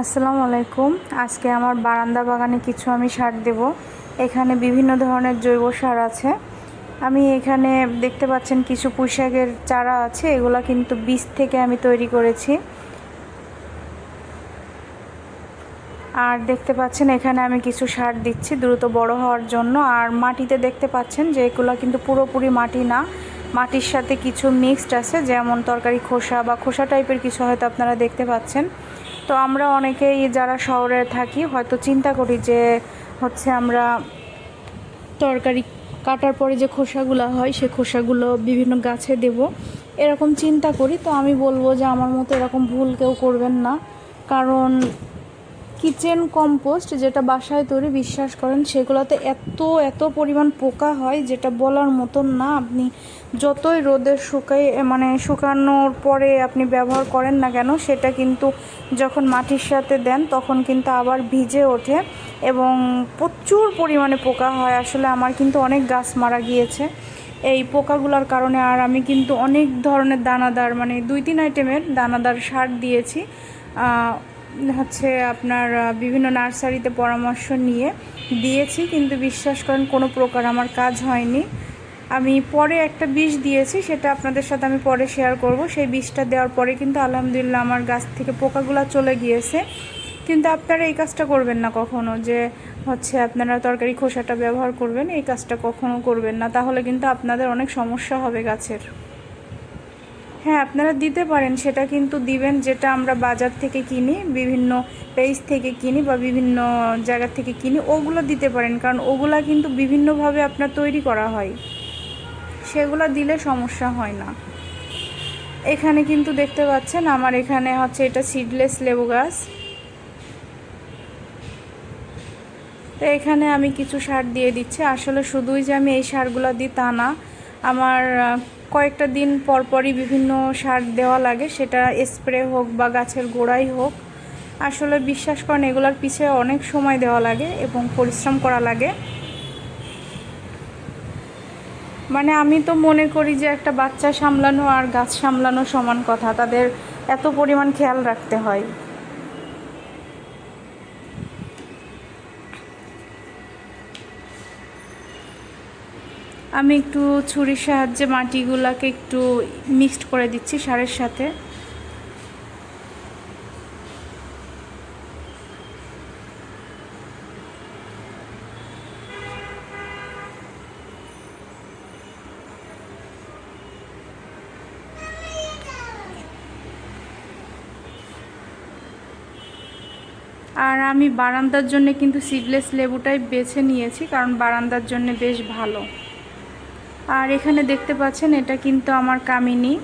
আসসালামু আলাইকুম। আজকে আমার বারান্দা বাগানে কিছু আমি সার দেব। এখানে বিভিন্ন ধরনের জৈব সার আছে। আমি এখানে দেখতে পাচ্ছেন কিছু পুঁইশাকের চারা আছে। এগুলা কিন্তু বীজ থেকে আমি তৈরি করেছি। আর দেখতে পাচ্ছেন এখানে আমি কিছু সার দিচ্ছি দ্রুত বড় হওয়ার জন্য। আর মাটিতে দেখতে পাচ্ছেন যে এগুলো কিন্তু পুরোপুরি মাটি না। মাটির সাথে কিছু মিক্সড আছে। যেমন তরকারি খোসা বা খোসা টাইপের কিছু হয়তো আপনারা দেখতে পাচ্ছেন। তো আমরা অনেকেই যারা শহরে থাকি, হয়তো চিন্তা করি যে হচ্ছে আমরা তরকারি কাটার পরে যে খোসাগুলো হয়, সে খোসাগুলো বিভিন্ন গাছে দেব। এরকম চিন্তা করি, তো আমি বলব যে আমার মতো এরকম ভুল কেউ করবেন না। কারণ কিচেন কম্পোস্ট যেটা বাসায় তৈরি, বিশ্বাস করেন, সেগুলোতে এত এত পরিমাণ পোকা হয় যেটা বলার মতন না। আপনি যতই রোদের শুকাই মানে শুকানোর পরে আপনি ব্যবহার করেন না কেন, সেটা কিন্তু যখন মাটির সাথে দেন তখন কিন্তু আবার ভিজে ওঠে এবং প্রচুর পরিমাণে পোকা হয়। আসলে আমার কিন্তু অনেক গাছ মারা গিয়েছে। এই পোকাগুলোর কারণে আর আমি কিন্তু অনেক ধরনের দানাদার মানে দুই তিন আইটেমের দানাদার সার দিয়েছি। হচ্ছে আপনার বিভিন্ন নার্সারিতে পরামর্শ নিয়ে দিয়েছি, কিন্তু বিশ্বাস করেন কোনো প্রকার আমার কাজ হয়নি। আমি পরে একটা বিষ দিয়েছি, সেটা আপনাদের সাথে আমি পরে শেয়ার করব। সেই বিষটা দেওয়ার পরে কিন্তু আলহামদুলিল্লাহ আমার গাছ থেকে পোকাগুলো চলে গিয়েছে। কিন্তু আপনারা এই কাজটা করবেন না কখনো যে হচ্ছে আপনারা তরকারি খোসাটা ব্যবহার করবেন, এই কাজটা কখনো করবেন না। তাহলে কিন্তু আপনাদের অনেক সমস্যা হবে গাছের। হ্যাঁ আপনারা দিতে পারেন। সেটা কিন্তু দিবেন, যেটা আমরা বাজার থেকে কিনি, বিভিন্ন পেজ থেকে কিনি বা বিভিন্ন জায়গা থেকে কিনি, ওগুলো দিতে পারেন। কারণ ওগুলা কিন্তু বিভিন্নভাবে আপনার তৈরি করা হয়। সেগুলো দিলে সমস্যা হয় না। এখানে কিন্তু দেখতে পাচ্ছেন, আমার এখানে হচ্ছে এটা সিডলেস লেবু গাছ। তো এখানে আমি কিছু সার দিয়ে দিচ্ছি। আসলে শুধুই যে আমি এই সারগুলো দিই তা না, আমার কয়েকটা দিন পরপরই বিভিন্ন সার দেওয়া লাগে। সেটা স্প্রে হোক বা গাছের গোড়াই হোক। আসলে বিশ্বাস করেন, এগুলোর পিছিয়ে অনেক সময় দেওয়া লাগে এবং পরিশ্রম করা লাগে। মানে আমি তো মনে করি যে একটা বাচ্চা সামলানো আর গাছ সামলানো সমান কথা। তাদের এত পরিমাণ খেয়াল রাখতে হয়। আমি একটু ছুরির সাহায্যে মাটিগুলাকে একটু মিক্সড করে দিচ্ছি সারের সাথে। আর আমি বারান্দার জন্য কিন্তু সিডলেস লেবুটাই বেছে নিয়েছি, কারণ বারান্দার জন্য বেশ ভালো। আর এখানে দেখতে পাচ্ছেন এটা কিন্তু আমার কামিনী।